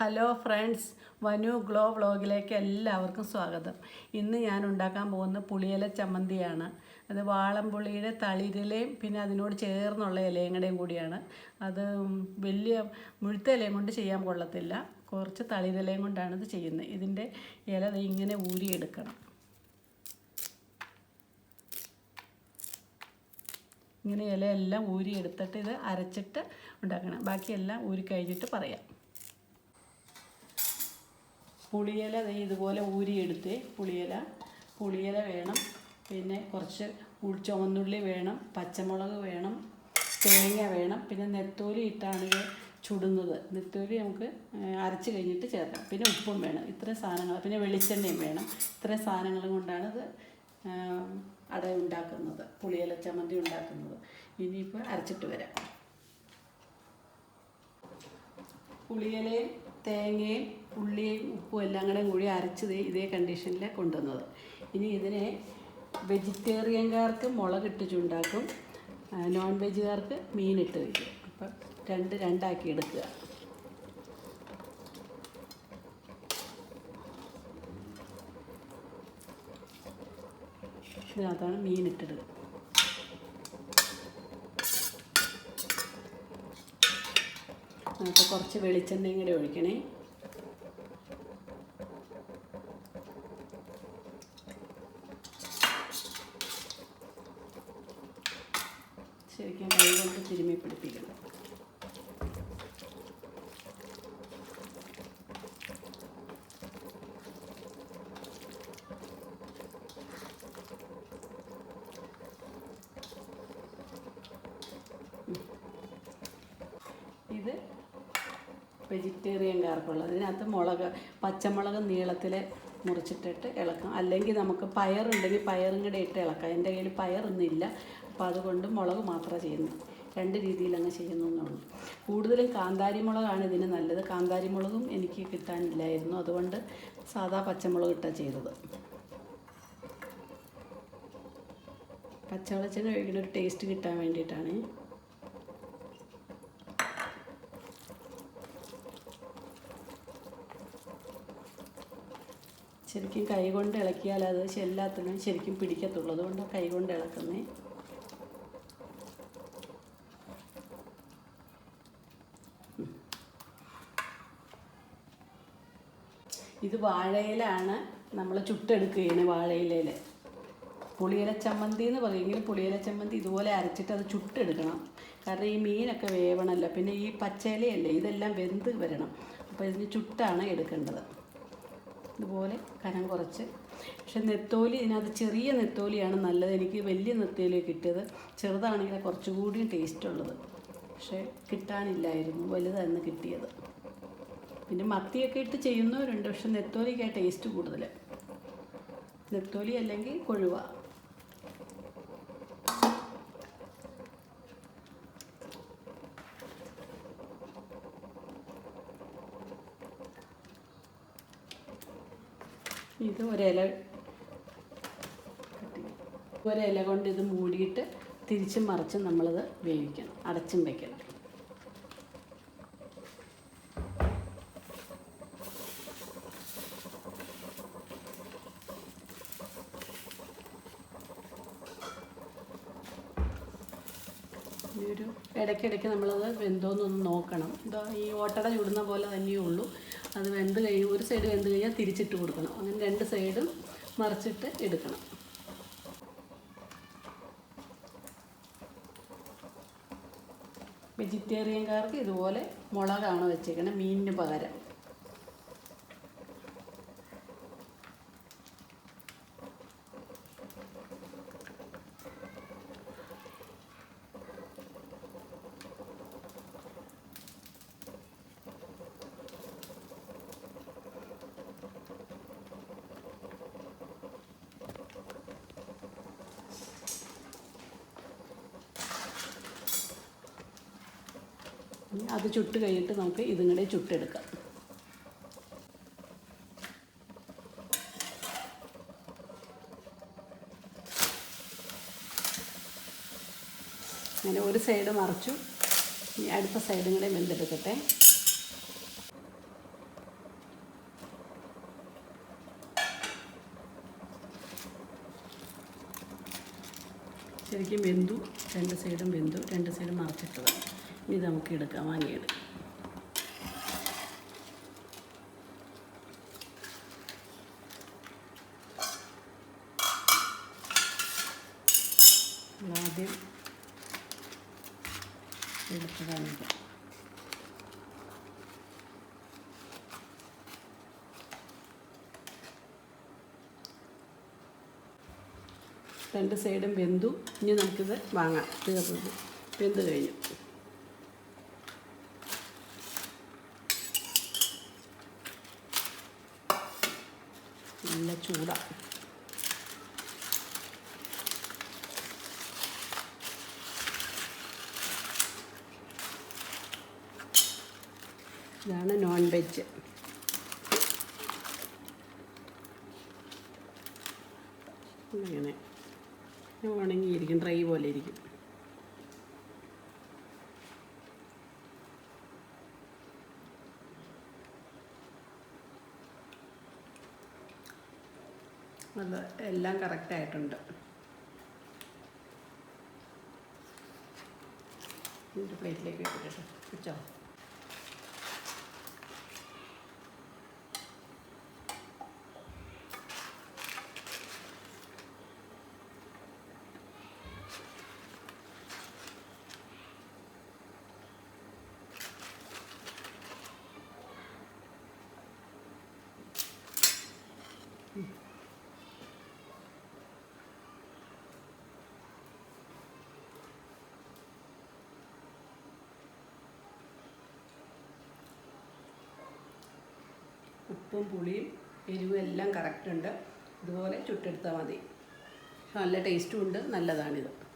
Hello friends വനു glow വ്ളോഗിലേക്ക് എല്ലാവർക്കും സ്വാഗതം. ഇന്ന് ഞാൻ ഉണ്ടാക്കാൻ പോകുന്ന പുളിയില ചമ്മന്തിയാണ്. അത് വാളംപുളിയുടെ തളിരിലയും പിന്നെ അതിനോട് ചേർന്നുള്ള ഇലയും കൂടെയും കൂടിയാണ്. അത് വലിയ മുഴുത്ത ഇലയും കൊണ്ട് ചെയ്യാൻ കൊള്ളത്തില്ല. കുറച്ച് തളിരിലയും കൊണ്ടാണ് ഇത് ചെയ്യുന്നത്. ഇതിന്റെ ഇല ഇങ്ങനെ ഊരിയെടുക്കണം. ഇങ്ങനെ ഇലയെല്ലാം ഊരിയെടുത്തിട്ട് ഇത് അരച്ചിട്ട് ഉണ്ടാക്കണം. ബാക്കിയെല്ലാം ഊരി കഴിഞ്ഞിട്ട് പറയാം. പുളിയില ഇതുപോലെ ഊരിയെടുത്ത് പുളിയില പുളിയില വേണം. പിന്നെ കുറച്ച് ചുവന്നുള്ളി വേണം പച്ചമുളക് വേണം തേങ്ങ വേണം. പിന്നെ നെത്തോലി ഇട്ടാണ് ചുടുന്നത്. നെത്തോലി നമുക്ക് അരച്ച് കഴിഞ്ഞിട്ട് ചേർക്കാം. പിന്നെ ഉപ്പും വേണം. ഇത്രയും സാധനങ്ങൾ. പിന്നെ വെളിച്ചെണ്ണയും വേണം. ഇത്രയും സാധനങ്ങളും കൊണ്ടാണ് ഇത് അട ഉണ്ടാക്കുന്നത്. പുളിയില ചമ്മന്തി ഉണ്ടാക്കുന്നത്. ഇനിയിപ്പോൾ അരച്ചിട്ട് വരാം. പുളിയിലയും തേങ്ങയും ഉള്ളിയും ഉപ്പും എല്ലാം കൂടെ കൂടി അരച്ച് ദേ ഇതേ കണ്ടീഷനിൽ കൊണ്ടുവന്നത്. ഇനി ഇതിനെ വെജിറ്റേറിയൻകാർക്ക് മുളകിട്ട് ചുണ്ടാക്കും നോൺ വെജുകാർക്ക് മീനിട്ട് വയ്ക്കും. അപ്പം രണ്ട് രണ്ടാക്കി എടുക്കുക. ഇതിനകത്താണ് മീനിട്ടിടുക നമുക്ക് കുറച്ച് വെളിച്ചെണ്ണയും കൂടെ ഒഴിക്കണേ. ശരിക്കും കൈകൊണ്ട് തിരുമ്മി പിടിപ്പിക്കണം ഇത് വെജിറ്റേറിയൻകാർക്കുള്ളത് ഇതിനകത്ത് മുളക് പച്ചമുളക് നീളത്തിൽ മുറിച്ചിട്ടിട്ട് ഇളക്കാം. അല്ലെങ്കിൽ നമുക്ക് പയറുണ്ടെങ്കിൽ പയറും കൂടെ ഇട്ട് ഇളക്കാം. എന്റെ കയ്യിൽ പയറൊന്നുമില്ല. അപ്പോൾ അതുകൊണ്ട് മുളക് മാത്രമേ ചെയ്യുന്നു രണ്ട് രീതിയിൽ അങ്ങ് ചെയ്യുന്നുള്ളൂ. കൂടുതലും കാന്താരി മുളകാണ് ഇതിന് നല്ലത്. കാന്താരി മുളകും എനിക്ക് കിട്ടാനില്ലായിരുന്നു. അതുകൊണ്ട് സാധാ പച്ചമുളക് ഇട്ടാണ് ചെയ്തത്. പച്ചവെളിച്ചെണ്ണ ഒഴിക്കുന്ന ഒരു ടേസ്റ്റ് കിട്ടാൻ വേണ്ടിയിട്ടാണ്. ശരിക്കും കൈ കൊണ്ട് ഇളക്കിയാൽ അത് എല്ലാത്തിനും ശരിക്കും പിടിക്കത്തുള്ളൂ. അതുകൊണ്ടാണ് കൈ കൊണ്ട് ഇളക്കുന്നേ. ഇത് വാഴയിലാണ് നമ്മൾ ചുട്ടെടുക്കുകയാണ് വാഴയിലയിൽ. പുളിയില ചമ്മന്തി എന്ന് പറയുമെങ്കിൽ പുളിയില ചമ്മന്തി ഇതുപോലെ അരച്ചിട്ട് അത് ചുട്ടെടുക്കണം. കാരണം ഈ മീനൊക്കെ വേവണമല്ലോ. പിന്നെ ഈ പച്ചയിലയല്ലേ ഇതെല്ലാം വെന്ത് വരണം. അപ്പോൾ ഇതിന് ചുട്ടാണ് എടുക്കേണ്ടത്. ഇതുപോലെ കനം കുറച്ച്. പക്ഷെ നെത്തോലി ഇതിനകത്ത് ചെറിയ നെത്തോലിയാണ് നല്ലത്. എനിക്ക് വലിയ നെത്തോലി കിട്ടിയത്. ചെറുതാണെങ്കിൽ കുറച്ചുകൂടി ടേസ്റ്റ് ഉള്ളത്. പക്ഷേ കിട്ടാനില്ലായിരുന്നു. വലുതായിരുന്നു കിട്ടിയത്. പിന്നെ മത്തിയൊക്കെ ഇട്ട് ചെയ്യുന്നവരുണ്ട്. പക്ഷെ നെത്തോലിക്കാണ് ടേസ്റ്റ് കൂടുതൽ നെത്തോലി അല്ലെങ്കിൽ കൊഴുവ. ഇത് ഒരില ഒരില കൊണ്ട് ഇത് മൂടിയിട്ട് തിരിച്ചും മറിച്ചും നമ്മളത് വേവിക്കണം. അടച്ചും ഒരു ഇടയ്ക്കിടയ്ക്ക് നമ്മളത് വെന്തോന്നൊന്ന് നോക്കണം. എന്താ ഈ ഓട്ടട ചുടുന്ന പോലെ തന്നെയേ ഉള്ളൂ. അത് വെന്ത് കഴിയും ഒരു സൈഡ് വെന്ത് കഴിഞ്ഞാൽ തിരിച്ചിട്ട് കൊടുക്കണം. അങ്ങനെ രണ്ട് സൈഡും മറിച്ചിട്ട് എടുക്കണം. വെജിറ്റേറിയൻകാർക്ക് ഇതുപോലെ മുളകാണ് വെച്ചേക്കണം മീനിന് പകരം. ഇനി അത് ചുട്ട് കഴിഞ്ഞിട്ട് നമുക്ക് ഇതും കൂടെ ചുട്ടെടുക്കാം. അങ്ങനെ ഒരു സൈഡ് മറിച്ചു. ഇനി അടുത്ത സൈഡും കൂടെ വെന്തെടുക്കട്ടെ. ശരിക്കും വെന്തു. രണ്ട് സൈഡും വെന്തു. രണ്ട് സൈഡും മറിച്ചിട്ടതാണ് ഇത് നമുക്ക് എടുക്കാം വാങ്ങിയെടുക്കാം. ആദ്യം എടുത്തതാണിത് രണ്ട് സൈഡും വെന്തു. ഇനി നമുക്കിത് വാങ്ങാം. തീർന്നത് വെന്ത് കഴിഞ്ഞു. നല്ല ചൂടാണ് ഇതാണ് നോൺ വെജ് ഇങ്ങനെ. ഉണങ്ങിയിരിക്കും ഡ്രൈ പോലെ ഇരിക്കും. അത് എല്ലാം കറക്റ്റായിട്ടുണ്ട് പ്ലേറ്റിലേക്ക് ഇട്ടിട്ട് വെച്ചോ? ഉപ്പും പുളിയും എരിവും എല്ലാം കറക്റ്റ് ഉണ്ട്. ഇതുപോലെ ചുട്ടെടുത്താൽ മതി. നല്ല ടേസ്റ്റും ഉണ്ട്. നല്ലതാണിത്.